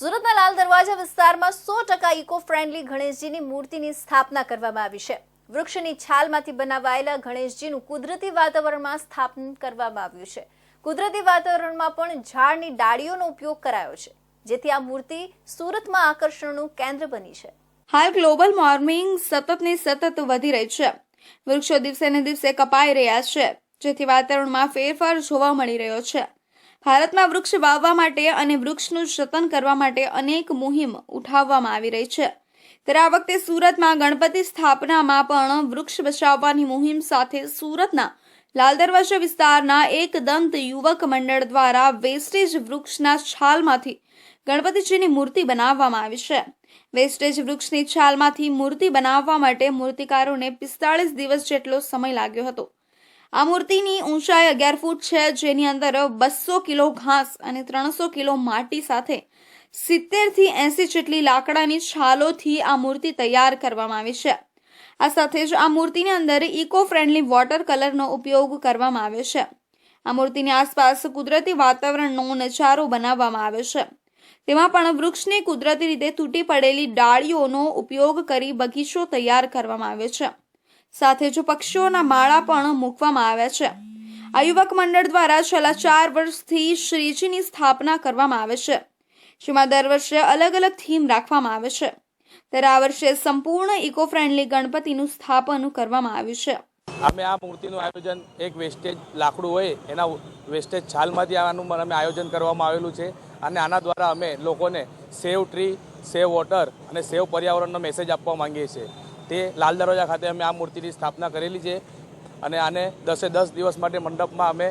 સુરતના લાલ દરવાજા વિસ્તારમાં સો ટકા ઇકો ફ્રેન્ડલી ગણેશજીની મૂર્તિની સ્થાપના કરવામાં આવી છે. વૃક્ષની છાલમાંથી બનાવાયેલા ગણેશજીનું કુદરતી વાતાવરણમાં સ્થાપન કરવામાં આવ્યું છે. કુદરતી વાતાવરણમાં પણ ઝાડની ડાળીઓનો ઉપયોગ કરાયો છે, જેથી આ મૂર્તિ સુરતમાં આકર્ષણનું કેન્દ્ર બની છે. હાલ ગ્લોબલ વોર્મિંગ સતત ને સતત વધી રહી છે. વૃક્ષો દિવસે ને દિવસે કપાઈ રહ્યા છે, જેથી વાતાવરણમાં ફેરફાર જોવા મળી રહ્યો છે. ભારતમાં વૃક્ષ વાવવા માટે અને વૃક્ષનું જતન કરવા માટે અનેક મુહિમ ઉઠાવવામાં આવી રહી છે. ત્યારે આ વખતે સુરતમાં ગણપતિ સ્થાપનામાં પણ વૃક્ષ બચાવવાની મુહિમ સાથે સુરતના લાલ દરવાજા વિસ્તારના એક દંત યુવક મંડળ દ્વારા વેસ્ટેજ વૃક્ષના છાલમાંથી ગણપતિજીની મૂર્તિ બનાવવામાં આવી છે. વેસ્ટેજ વૃક્ષની છાલમાંથી મૂર્તિ બનાવવા માટે મૂર્તિકારોને પિસ્તાળીસ દિવસ જેટલો સમય લાગ્યો હતો. આ મૂર્તિની ઊંચાઈ અગિયાર ફૂટ છે, જેની અંદર બસો કિલો ઘાસ અને ત્રણસો કિલો માટી સાથે સિત્તેરથી એસી જેટલી લાકડાની છાલોથી આ મૂર્તિ તૈયાર કરવામાં આવી છે. આ સાથે જ આ મૂર્તિની અંદર ઇકો ફ્રેન્ડલી વોટર કલરનો ઉપયોગ કરવામાં આવ્યો છે. આ મૂર્તિની આસપાસ કુદરતી વાતાવરણનો નજારો બનાવવામાં આવ્યો છે. તેમાં પણ વૃક્ષની કુદરતી રીતે તૂટી પડેલી ડાળીઓનો ઉપયોગ કરી બગીચો તૈયાર કરવામાં આવ્યો છે. સાથે જ પક્ષીઓના માળા પણ મૂકવામાં આવ્યા છે. આ યુવક મંડળ દ્વારા છેલ્લા ચાર વર્ષથી શ્રીજીની સ્થાપના કરવામાં આવે છે. જેમાં દર વર્ષે અલગ અલગ થીમ રાખવામાં આવે છે. ત્યારે આ વર્ષે સંપૂર્ણ ઇકો ફ્રેન્ડલી ગણપતિનું સ્થાપન કરવામાં આવ્યું છે. અમે આ મૂર્તિનું આયોજન એક વેસ્ટેજ લાકડું હોય એના વેસ્ટેજ છાલમાંથી આનું અમે આયોજન કરવામાં આવેલું છે. અને આના દ્વારા અમે લોકોને સેવ ટ્રી, સેવ વોટર અને સેવ પર્યાવરણનો મેસેજ આપવા માંગીએ છીએ. તે લાલ દરવાજા ખાતે અમે આ મૂર્તિની સ્થાપના કરેલી છે અને આને દસે દસ દિવસ માટે મંડપમાં અમે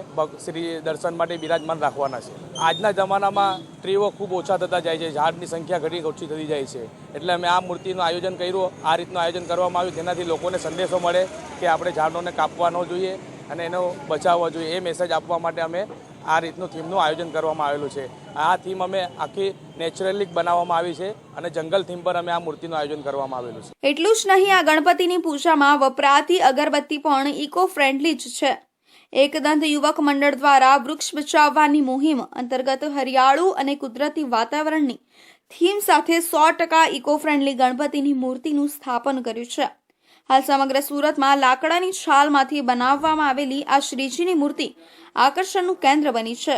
શ્રી દર્શન માટે બિરાજમાન રાખવાના છે. આજના જમાનામાં ટ્રીઓ ખૂબ ઓછા થતા જાય છે, ઝાડની સંખ્યા ઘણી ઓછી થતી જાય છે. એટલે અમે આ મૂર્તિનું આયોજન કર્યું, આ રીતનું આયોજન કરવામાં આવ્યું, જેનાથી લોકોને સંદેશો મળે કે આપણે ઝાડોને કાપવા ન જોઈએ અને એનો બચાવવો જોઈએ, એ મેસેજ આપવા માટે અમે આ રીતનું થીમનું આયોજન કરવામાં આવેલું છે. આ થીમ અમે આખી નેચરલી બનાવવામાં આવી છે અને જંગલ થીમ પર અમે આ મૂર્તિનું આયોજન કરવામાં આવેલું છે. એટલું જ નહીં, આ ગણપતિની પૂજામાં વપરાતી અગરબત્તી પણ ઇકો ફ્રેન્ડલી જ છે. એકદંત યુવક મંડળ દ્વારા વૃક્ષ બચાવવાની મુહિમ અંતર્ગત હરિયાળુ અને કુદરતી વાતાવરણની થીમ સાથે સો ટકા ઇકો ફ્રેન્ડલી ગણપતિની મૂર્તિનું સ્થાપન કર્યું છે. હાલ સમગ્ર સુરતમાં લાકડાની છાલમાંથી બનાવવામાં આવેલી આ શ્રીજીની મૂર્તિ આકર્ષણનું કેન્દ્ર બની છે.